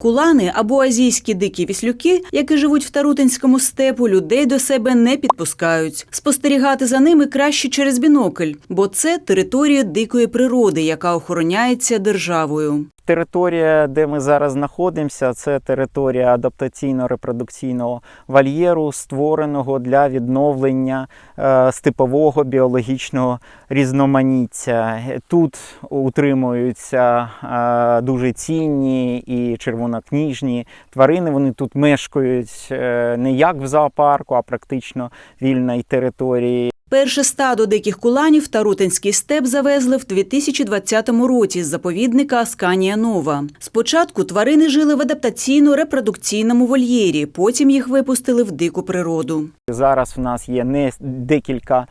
Кулани або азійські дикі віслюки, які живуть в Тарутинському степу, людей до себе не підпускають. Спостерігати за ними краще через бінокль, бо це територія дикої природи, яка охороняється державою. Територія, де ми зараз знаходимося, це територія адаптаційно-репродукційного вольєру, створеного для відновлення е, степового біологічного різноманіття. Тут утримуються е, дуже цінні і червонокніжні тварини. Вони тут мешкають е, не як в зоопарку, а практично вільній території. Перше стадо диких куланів в Тарутинський степ завезли в 2020 році з заповідника Асканія Нова. Спочатку тварини жили в адаптаційно-репродукційному вольєрі, потім їх випустили в дику природу. Зараз в нас є не декілька е,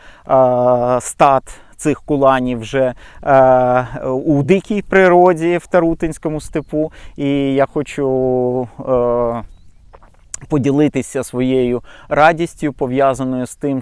стад. Цих куланів вже е, у дикій природі в Тарутинському степу. І я хочу е, поділитися своєю радістю, пов'язаною з тим,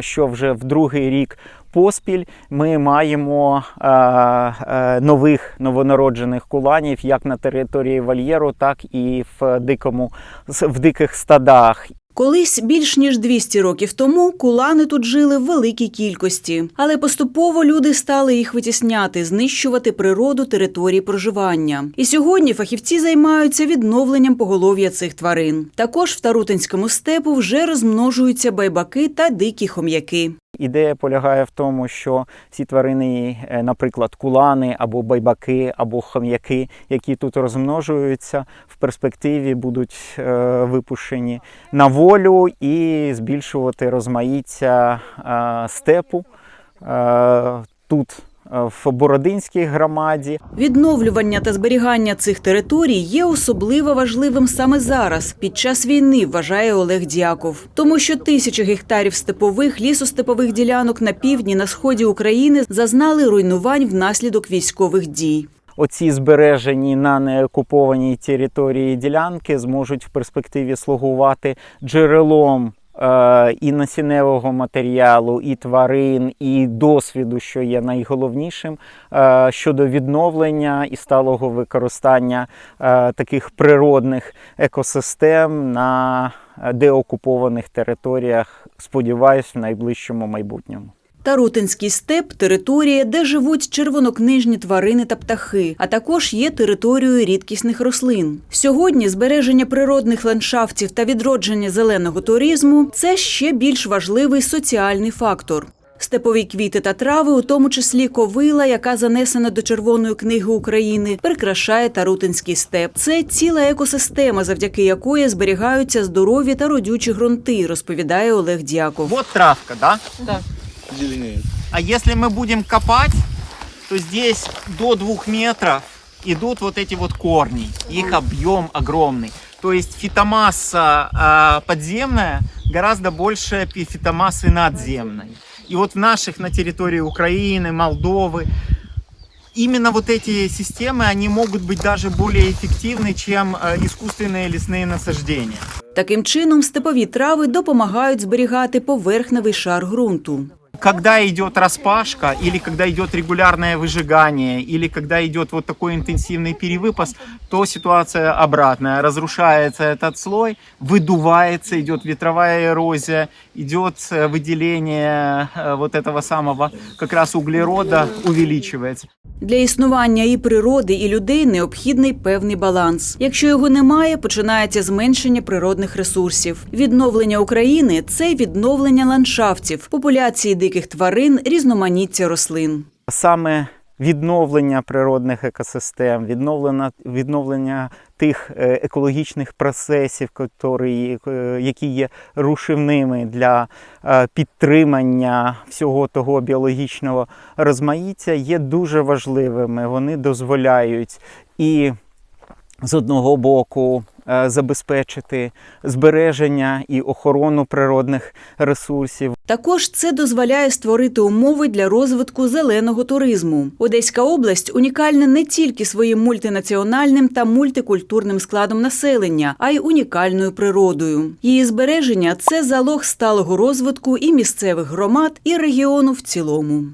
що, вже в другий рік поспіль ми маємо е, е, нових новонароджених куланів як на території вольєру, так і в дикому в диких стадах. Колись більш ніж 200 років тому кулани тут жили в великій кількості, але поступово люди стали їх витісняти, знищувати природу території проживання. І сьогодні фахівці займаються відновленням поголов'я цих тварин. Також в Тарутинському степу вже розмножуються байбаки та дикі хом'яки. Ідея полягає в тому, що ці тварини, е, наприклад, кулани або байбаки, або хом'яки, які тут розмножуються, в перспективі будуть е, випущені на волю і збільшувати розмаїття е, степу тут. В Бородинській громаді Відновлювання та зберігання цих територій є особливо важливим саме зараз, під час війни, вважає Олег Дяков. Тому що тисячі гектарів степових лісостепових ділянок на півдні на сході України зазнали руйнувань внаслідок військових дій. оці збережені на неокупованій території ділянки зможуть в перспективі слугувати джерелом і насінневого матеріалу, і тварин, і досвіду, що є найголовнішим е, щодо відновлення і сталого використання е, таких природних екосистем на е, деокупованих територіях, сподіваюсь, в найближчому майбутньому. Тарутинський степ територія, де живуть червонокнижні тварини та птахи, а також є територією рідкісних рослин. Сьогодні збереження природних ландшафтів та відродження зеленого туризму це ще більш важливий соціальний фактор. Степові квіти та трави, у тому числі ковила, яка занесена до Червоної книги України, прикрашає Тарутинський степ. Це ціла екосистема, завдяки якої зберігаються здорові та родючі ґрунти, розповідає Олег Дяков. Вот травка, да? зеленеет. А если мы будем копать, то здесь до двух метров идут вот эти вот корни. Их объем огромный. То есть фитомасса а, подземная гораздо больше пи- фитомассы надземной. И вот в наших на территории Украины, Молдовы, именно вот эти системы, они могут быть даже более эффективны, чем э, искусственные лесные насаждения. Таким чином, степові трави допомагають зберігати поверхневий шар ґрунту. когда идет распашка, или когда идет регулярное выжигание, или когда идет вот такой интенсивный перевыпас, то ситуация обратная. Разрушается этот слой, выдувается, идет ветровая эрозия, идет э, выделение э, вот этого самого как раз углерода, увеличивается. Для існування і природи, і людей необхідний певний баланс. Якщо його немає, починається зменшення природних ресурсів. Відновлення України це відновлення ландшафтів, популяції диких тварин, різноманіття рослин. Саме відновлення природних екосистем, відновлення, відновлення тих е, екологічних процесів, е, які є рушівними для е, підтримання всього того біологічного розмаїття, є дуже важливими. Вони дозволяють і з одного боку е, забезпечити збереження і охорону природних ресурсів, Також це дозволяє створити умови для розвитку зеленого туризму. Одеська область унікальна не тільки своїм мультинаціональним та мультикультурним складом населення, а й унікальною природою. Її збереження це залог сталого розвитку і місцевих громад, і регіону в цілому.